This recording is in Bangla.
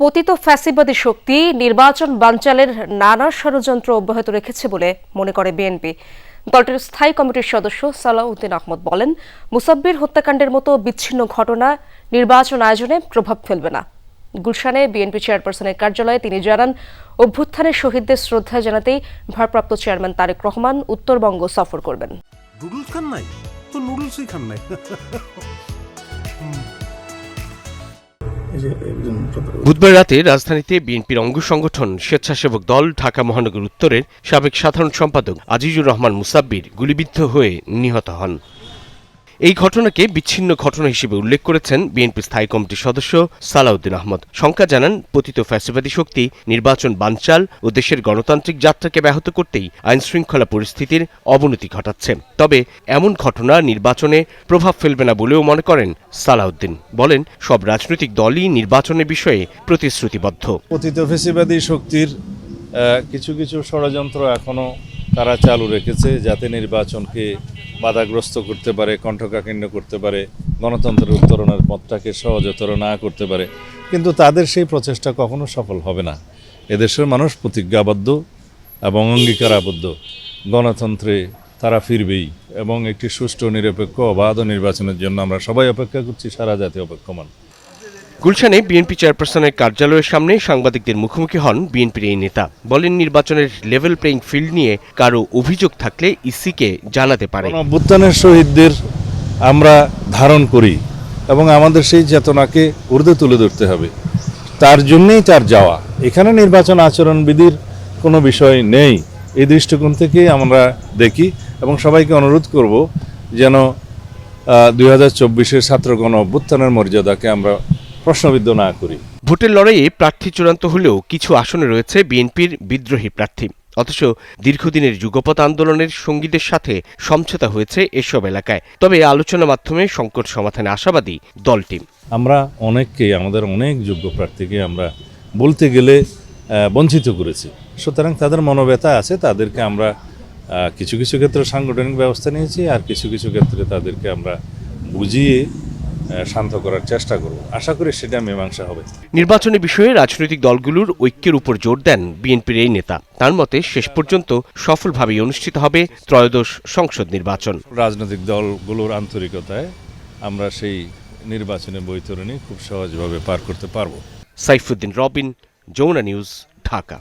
পতিত ফ্যাসিবাদী শক্তি নির্বাচন বানচালের নানা ষড়যন্ত্র অব্যাহত রেখেছে বলে মনে করে বিএনপি। দলটির স্থায়ী কমিটির সদস্য সালাউদ্দিন আহমদ বলেন, মুসাব্বির হত্যাকাণ্ডের মতো বিচ্ছিন্ন ঘটনা নির্বাচন আয়োজনে প্রভাব ফেলবে না। গুলশানে বিএনপি চেয়ারপারসনের কার্যালয়ে তিনি জানান অভ্যুত্থানের শহীদদের শ্রদ্ধা জানাতেই ভারপ্রাপ্ত চেয়ারম্যান তারেক রহমান উত্তরবঙ্গ সফর করবেন। নুডলস খান নাই? তো নুডলসই খান নাই। বুধবার রাতে রাজধানীতে বিএনপির অঙ্গ সংগঠন স্বেচ্ছাসেবক দল ঢাকা মহানগর উত্তরের সাবেক সাধারণ সম্পাদক আজিজুর রহমান মুসাব্বির গুলিবিদ্ধ হয়ে নিহত হন। এই ঘটনাকে বিচ্ছিন্ন ঘটনা হিসেবে উল্লেখ করেছেন বিএনপি স্থায়ী কমিটির সদস্য সালাউদ্দিন আহমদ। শঙ্কা জানান, পতিত ফ্যাসিবাদী শক্তি, নির্বাচন বানচাল ও দেশের গণতান্ত্রিক যাত্রাকে ব্যাহত করতেই আইনশৃঙ্খলা পরিস্থিতির অবনতি ঘটাচ্ছে। তবে এমন ঘটনা নির্বাচনে প্রভাব ফেলবে না বলেও মনে করেন সালাউদ্দিন। বলেন, সব রাজনৈতিক দলই নির্বাচনের বিষয়ে প্রতিশ্রুতিবদ্ধ। পতিত ফেসিবাদী শক্তির কিছু কিছু ষড়যন্ত্র এখনও তারা চালু রেখেছে যাতে নির্বাচনকে বাধাগ্রস্ত করতে পারে কণ্ঠকাকীর্ণ করতে পারে, গণতন্ত্রের উত্তরণের পথটাকে সহজতর না করতে পারে, কিন্তু তাদের সেই প্রচেষ্টা কখনো সফল হবে না। এদেশের মানুষ প্রতিজ্ঞাবদ্ধ এবং অঙ্গীকারাবদ্ধ। গণতন্ত্রে তারা ফিরবেই এবং একটি সুষ্ঠু, নিরপেক্ষ, অবাধ নির্বাচনের জন্য আমরা সবাই অপেক্ষা করছি, সারা জাতি অপেক্ষমান। গুলশানে বিএনপি চেয়ারপারসনের কার্যালয়ের সামনে সাংবাদিকদের মুখোমুখি হন বিএনপির এই নেতা। বলেন, নির্বাচনের লেভেল প্লেইং ফিল্ড নিয়ে কারও অভিযোগ থাকলে ইসিকে জানাতে পারে। অভ্যুত্থানের শহীদদের আমরা ধারণ করি এবং আমাদের সেই চেতনাকে ঊর্ধ্বে তুলে ধরতে হবে। তার জন্যেই তার যাওয়া। এখানে নির্বাচন আচরণবিধির কোনো বিষয় নেই। এই দৃষ্টিকোণ থেকে আমরা দেখি এবং সবাইকে অনুরোধ করব যেন দুই হাজার চব্বিশের ছাত্রগণ অভ্যুত্থানের মর্যাদাকে আমরা প্রশ্নবিদ্ধ না করি। ভোটের লড়াইয়ে প্রার্থী চূড়ান্ত হলেও কিছু আসনে রয়েছে বিএনপির বিদ্রোহী প্রার্থী। অথচ দীর্ঘদিনের যুগপৎ আন্দোলনের সঙ্গীদের সাথে সমঝোতা হয়েছে এসব এলাকায়। তবে আলোচনার মাধ্যমে সংকট সমাধানে আশাবাদী দলটি আমরা অনেককে আমাদের অনেক যোগ্য প্রার্থীকে আমরা বলতে গেলে বঞ্চিত করেছি। সুতরাং তাদের মনোব্যথা আছে তাদেরকে আমরা কিছু কিছু ক্ষেত্রে সাংগঠনিক ব্যবস্থা নিয়েছি আর কিছু কিছু ক্ষেত্রে তাদেরকে আমরা বুঝিয়ে শান্ত করার চেষ্টা করব। আশা করি সেটা মীমাংসা হবে। নির্বাচনী বিষয়ে রাজনৈতিক দলগুলোর ঐক্যের উপর জোর দেন বিএনপির এই নেতা। তার মতে শেষ পর্যন্ত সফলভাবে অনুষ্ঠিত হবে ত্রয়োদশ সংসদ নির্বাচন। রাজনৈতিক দলগুলোর আন্তরিকতায় আমরা সেই নির্বাচনের বৈতরণী খুব সহজভাবে পার করতে পারব। সাইফুদ্দিন রবিন যমুনা নিউজ ঢাকা।